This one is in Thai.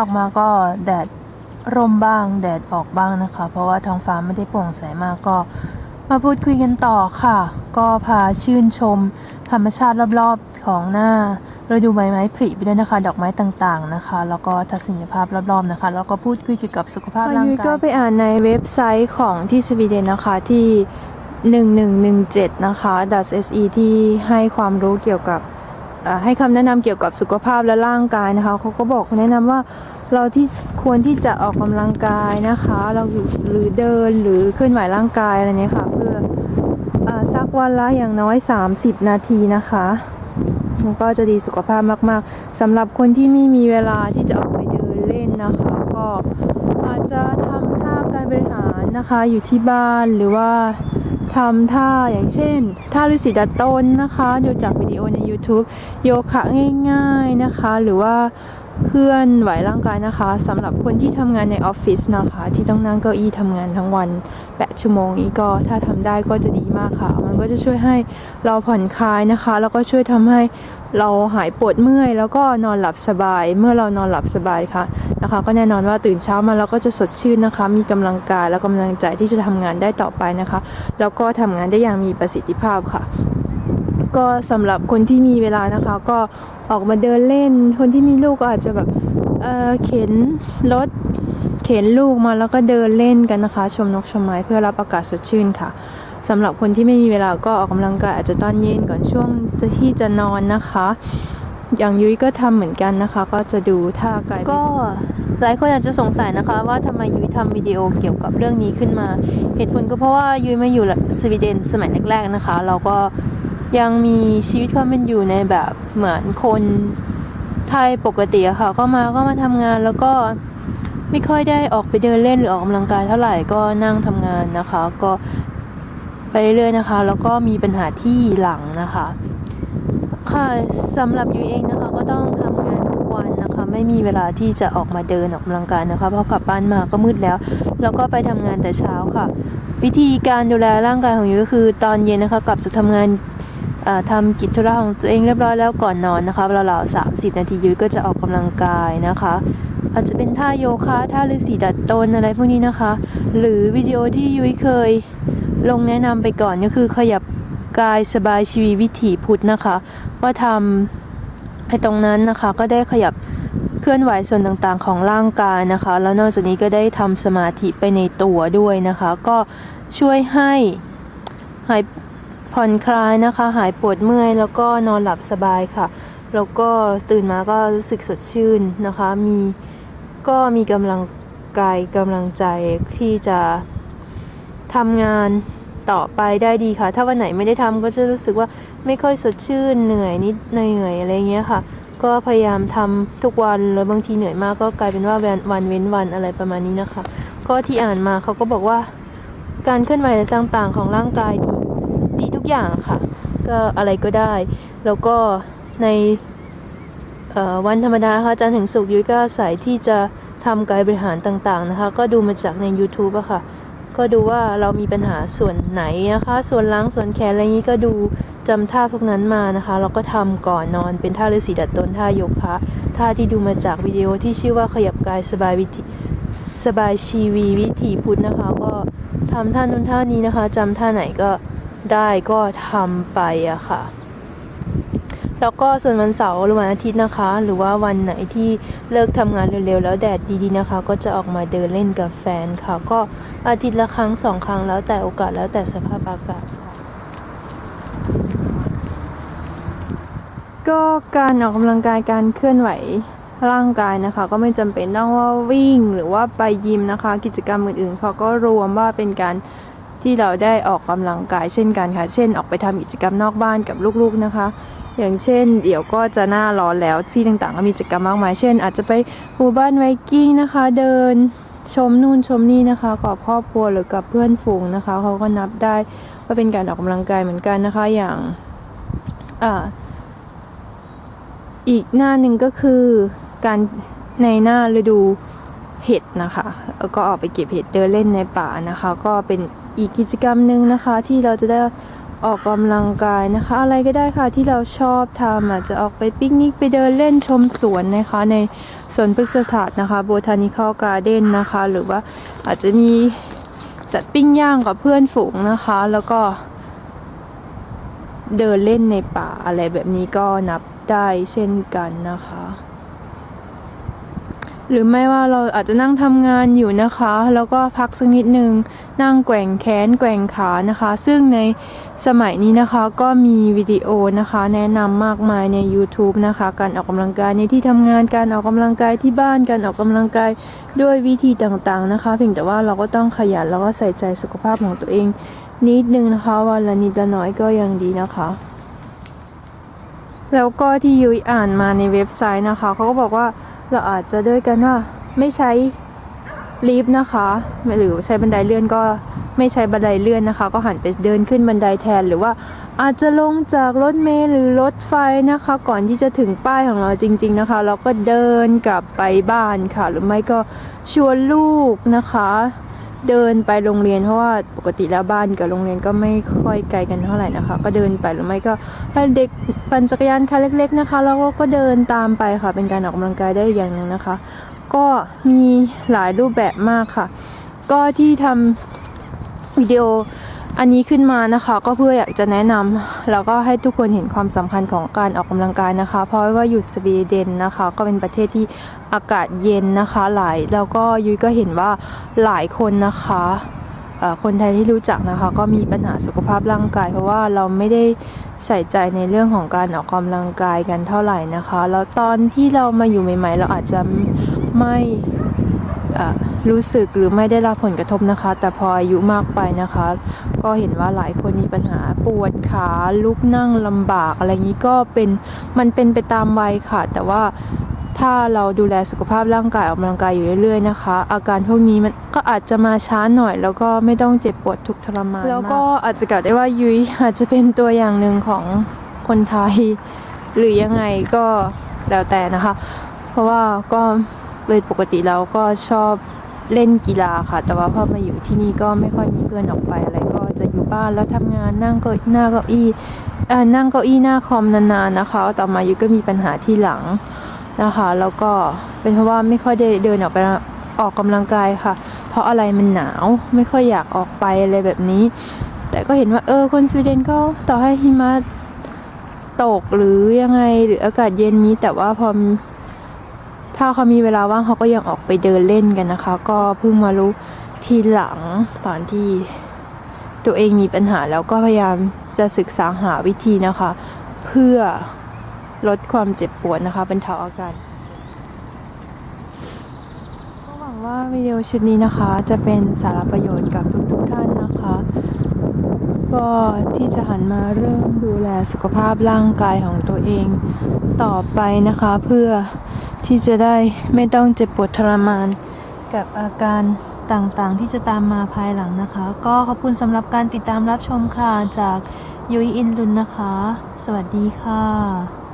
ออกมาก็แดดร่มบ้าง แดดออกบ้างนะคะ เพราะว่าท้องฟ้าไม่ได้โปร่งใสมากก็ มาพูดคุยกันต่อค่ะ ก็พาชื่นชม ธรรมชาติรอบๆของหน้าเราดูใบไม้ผลิไปด้วยนะคะ ดอกไม้ต่างๆนะคะ แล้วก็ทัศนียภาพรอบๆนะคะ แล้วก็พูดคุยเกี่ยวกับสุขภาพร่างกายก็ไปอ่านในเว็บไซต์ของที่สวีเดนนะคะที่ 1117 นะคะ .se ที่ให้ความรู้เกี่ยวกับ ให้คำแนะนำเกี่ยวกับสุขภาพและร่างกายนะคะเขาก็บอกแนะนำว่าเราที่ควรที่จะออกกำลังกายนะคะ เราหรือเดินหรือเคลื่อนไหวร่างกายอะไรเนี้ยค่ะ เพื่ออสักวันละอย่างน้อย 30 นาทีนะคะมันก็จะดีสุขภาพมาก ๆสำหรับคนที่ไม่มีเวลาที่จะออกไปเดินเล่นนะคะ ก็อาจจะทำท่าการบริหารนะคะอยู่ที่บ้านหรือว่า ทำท่าอย่างเช่นท่าฤาษีดัดต้นนะคะ ดูจากวิดีโอใน YouTube โยคะง่ายๆนะคะ หรือว่า เคลื่อนไหวร่างกายนะคะสำหรับคนที่ทำงานในออฟฟิศนะคะ ที่ต้องนั่งเก้าอี้ทำงานทั้งวัน 8 ชั่วโมงนี้ก็ถ้าทำได้ก็จะดีมากค่ะ มันก็จะช่วยให้เราผ่อนคลายนะคะ แล้วก็ช่วยทำให้เราหายปวดเมื่อย แล้วก็นอนหลับสบาย เมื่อเรานอนหลับสบายค่ะนะคะ ก็แน่นอนว่าตื่นเช้ามาเราก็จะสดชื่นนะคะ มีกำลังกายและกำลังใจที่จะทำงานได้ต่อไปนะคะ แล้วก็ทำงานได้อย่างมีประสิทธิภาพค่ะ ก็สำหรับคนที่มีเวลานะคะ ก็ออกมาเดินเล่น คนที่มีลูกก็อาจจะแบบเออเข็นรถเข็นลูกมาแล้วก็เดินเล่นกันนะคะ ชมนกชมไม้เพื่อรับอากาศสดชื่นค่ะสำหรับคนที่ไม่มีเวลาก็ออกกำลังกายอาจจะตอนเย็นก่อนช่วงจะที่จะนอนนะคะ อย่างยุ้ยก็ทำเหมือนกันนะคะ ก็จะดูท่ากายก็หลายคนอาจจะสงสัยนะคะ ว่าทำไมยุ้ยทำวิดีโอเกี่ยวกับเรื่องนี้ขึ้นมา เหตุผลก็เพราะว่ายุ้ยมาอยู่สวีเดนสมัยแรกๆนะคะ เราก็ ยังมีชีวิตความเป็นอยู่ในแบบเหมือนคนไทยปกติอะค่ะ ก็มาก็มาทำงานแล้วก็ไม่ค่อยได้ออกไปเดินเล่นหรือออกกำลังกายเท่าไหร่ก็นั่งทำงานนะคะ ก็ไปเรื่อยๆนะคะ แล้วก็มีปัญหาที่หลังนะคะ ค่ะสำหรับยูเองนะคะก็ต้องทำงานทุกวันนะคะ ไม่มีเวลาที่จะออกมาเดินออกกำลังกายนะคะเพราะกลับบ้านมาก็มืดแล้ว แล้วก็ไปทำงานแต่เช้าค่ะ วิธีการดูแลร่างกายของยูก็คือตอนเย็นนะคะกลับจากทำงาน ทำกิจธุระของตัวเองเรียบร้อยแล้วก่อนนอนนะคะเราวๆ30นาทียุ้ยก็จะออกกำลังกายนะคะ อาจจะเป็นท่าโยคะท่าฤาษีดัดตนอะไรพวกนี้นะคะ หรือวิดีโอที่ยุ้ยเคยลงแนะนำไปก่อนก็คือขยับกายสบายชีวิตวิถีพุทธนะคะ ก็ทำไอ้ตรงนั้นนะคะ ก็ได้ขยับเคลื่อนไหวส่วนต่างๆของร่างกายนะคะ แล้วนอกจากนี้ก็ได้ทำสมาธิไปในตัวด้วยนะคะ ก็ช่วยให้หาย ผ่อนคลายนะคะ หายปวดเมื่อย แล้วก็นอนหลับสบายค่ะ แล้วก็ตื่นมาก็รู้สึกสดชื่นนะคะ มีก็มีกำลังกายกำลังใจที่จะทำงานต่อไปได้ดีค่ะ ถ้าวันไหนไม่ได้ทำก็จะรู้สึกว่าไม่ค่อยสดชื่นเหนื่อยนิดเหนื่อยอะไรเงี้ยค่ะ ก็พยายามทำทุกวันแล้วบางทีเหนื่อยมากก็กลายเป็นว่าวันเว้นวันอะไรประมาณนี้นะคะ ก็ที่อ่านมาเขาก็บอกว่า การเคลื่อนไหวต่างๆของร่างกายดี อย่างค่ะ ก็อะไรก็ได้ แล้วก็ในวันธรรมดาค่ะจันทร์ถึงศุกร์ยุ้ยก็อาศัยที่จะทำกายบริหารต่างๆนะคะ ก็ดูมาจากใน YouTube อะค่ะ ก็ดูว่าเรามีปัญหาส่วนไหนนะคะ ส่วนล้างส่วนแขนอะไรนี้ก็ดูจำท่าพวกนั้นมานะคะ เราก็ทำก่อนนอนเป็นท่าฤาษีดัดตนท่าโยคะท่าที่ดูมาจากวิดีโอที่ชื่อว่าขยับกายสบายวิธีสบายชีวีวิถีพุทธนะคะ ก็ทำท่านู้นท่านี้นะคะจำท่าไหนก็ ได้ก็ทำไปอะค่ะ แล้วก็ส่วนวันเสาร์หรือวันอาทิตย์นะคะ หรือว่าวันไหนที่เลิกทำงานเร็วๆ แล้วแดดดีๆนะคะ ก็จะออกมาเดินเล่นกับแฟนค่ะ ก็อาทิตย์ละครั้งสองครั้งแล้วแต่โอกาสแล้วแต่สภาพอากาศก็การออกกำลังกายการเคลื่อนไหวร่างกายนะคะ ก็ไม่จำเป็นต้องว่าวิ่งหรือว่าไปยิมนะคะ กิจกรรมอื่นๆเขาก็รวมว่าเป็นการ ที่เราได้ออกกำลังกายเช่นกันค่ะ เช่นออกไปทำกิจกรรมนอกบ้านกับลูกๆนะคะ อย่างเช่น เดี๋ยวก็จะหน้าร้อนแล้วที่ต่างๆก็มีกิจกรรมมากมาย เช่น อาจจะไปหมู่บ้านไวกิ้งนะคะ เดินชมนู่นชมนี่นะคะกับครอบครัวหรือกับเพื่อนฝูงนะคะเขาก็นับได้ว่าเป็นการออกกำลังกายเหมือนกันนะคะอย่างอ่าอีกหน้าหนึ่งก็คือการในหน้าฤดูเห็ดนะคะแล้วก็ออกไปเก็บเห็ดเดินเล่นในป่านะคะ ก็เป็น อีกกิจกรรมหนึ่งนะคะ ที่เราจะได้ออกกำลังกายนะคะ อะไรก็ได้ค่ะที่เราชอบทำอาจจะออกไปปิกนิกไปเดินเล่นชมสวนนะคะ ในสวนพฤกษศาสตร์นะคะ Botanical Garden นะคะ หรือว่าอาจจะมีจัดปิ้งย่างกับเพื่อนฝูงนะคะ แล้วก็เดินเล่นในป่าอะไรแบบนี้ก็นับได้เช่นกันนะคะ หรือไม่ว่าเราอาจจะนั่งทำงานอยู่นะคะ แล้วก็พักสักนิดนึงนั่งแกว่งแขนแกว่งขานะคะ ซึ่งในสมัยนี้นะคะก็มีวิดีโอนะคะ แนะนำมากมายใน YouTube นะคะ การออกกำลังกายในที่ทำงานการออกกำลังกายที่บ้านการออกกำลังกายด้วยวิธีต่างๆนะคะ เพียงแต่ว่าเราก็ต้องขยันแล้วก็ใส่ใจสุขภาพของตัวเอง นิดนึงนะคะ วันละนิดละน้อยก็ยังดีนะคะแล้วก็ที่ยุ้ยอ่านมาในเว็บไซต์นะคะเขาก็บอกว่า เราอาจจะด้วยกันว่าไม่ใช้ลิฟต์นะคะหรือใช้บันไดเลื่อนก็ไม่ใช้บันไดเลื่อนนะคะ ก็หันไปเดินขึ้นบันไดแทนหรือว่าอาจจะลงจากรถเมล์หรือรถไฟนะคะ ก่อนที่จะถึงป้ายของเราจริง ๆนะคะ เราก็เดินกลับไปบ้านค่ะ หรือไม่ก็ชวนลูกนะคะ เดินไปโรงเรียนเพราะว่าปกติแล้วบ้านกับโรงเรียนก็ไม่ค่อยไกลกันเท่าไหร่นะคะ ก็เดินไปหรือไม่ก็ถ้าเด็กปั่นจักรยานคันเล็ก ๆนะคะ แล้วก็เดินตามไปค่ะ เป็นการออกกำลังกายได้อย่างนึงนะคะ ก็มีหลายรูปแบบมากค่ะ ก็ที่ทำวิดีโอ อันนี้ขึ้นมานะคะ ก็เพื่ออยากจะแนะนำแล้วก็ให้ทุกคนเห็นความสำคัญของการออกกำลังกายนะคะ เพราะว่าอยู่สวีเดนนะคะ ก็เป็นประเทศที่อากาศเย็นนะคะหลายแล้วก็ยุ้ยก็เห็นว่าหลายคนนะคะคนไทยที่รู้จักนะคะ ก็มีปัญหาสุขภาพร่างกาย เพราะว่าเราไม่ได้ใส่ใจในเรื่องของการออกกำลังกายกันเท่าไหร่นะคะ แล้วตอนที่เรามาอยู่ใหม่ ๆ เราอาจจะไม่ รู้สึกหรือไม่ได้รับผลกระทบนะคะ แต่พออายุมากไปนะคะ ก็เห็นว่าหลายคนมีปัญหาปวดขาลุกนั่งลำบากอะไรอย่างนี้ก็เป็นมันเป็นไปตามวัยค่ะ แต่ว่าถ้าเราดูแลสุขภาพร่างกายออกกำลังกายอยู่เรื่อยๆนะคะ อาการพวกนี้มันก็อาจจะมาช้าหน่อย แล้วก็ไม่ต้องเจ็บปวดทุกข์ทรมานแล้วก็อาจจะกล่าวได้ว่ายุ้ยอาจจะเป็นตัวอย่างหนึ่งของคนไทย หรือยังไงก็แล้วแต่นะคะ เพราะว่าก็ โดยปกติแล้วก็ชอบเล่นกีฬาค่ะ แต่ว่าพอมาอยู่ที่นี่ก็ไม่ค่อยมีเพื่อนออกไปอะไรก็จะอยู่บ้านแล้วทำงานนั่งก็หน้าเก้าอี้เอ่อนั่งเก้าอี้หน้าคอมนานๆนะคะ ต่อมาอยุก็มีปัญหาที่หลังนะคะ แล้วก็เป็นเพราะว่าไม่ค่อยได้เดินออกไปออกกำลังกายค่ะ เพราะอะไรมันหนาวไม่ค่อยอยากออกไปอะไรแบบนี้ แต่ก็เห็นว่าเออคนสวีเดนก็ต่อให้หิมะตกหรือยังไงหรืออากาศเย็นนี้แต่ว่าพอม ถ้าเขามีเวลาว่างเขาก็ยังออกไปเดินเล่นกันนะคะ ก็เพิ่งมารู้ทีหลังตอนที่ตัวเองมีปัญหาแล้วก็พยายามจะศึกษาหาวิธีนะคะ เพื่อลดความเจ็บปวดนะคะเป็นเทาอาการก็หวังว่าวิดีโอชุดนี้นะคะ จะเป็นสาระประโยชน์กับทุกๆท่านนะคะ ก็ที่จะหันมาเริ่มดูแลสุขภาพร่างกายของตัวเองต่อไปนะคะ เพื่อ ที่จะได้ไม่ต้องเจ็บปวดทรมาน กับอาการต่างๆ ที่จะตามมาภายหลังนะคะ ก็ขอบคุณสำหรับการติดตามรับชมค่ะ จากยุ้ยอินลุนนะคะ สวัสดีค่ะ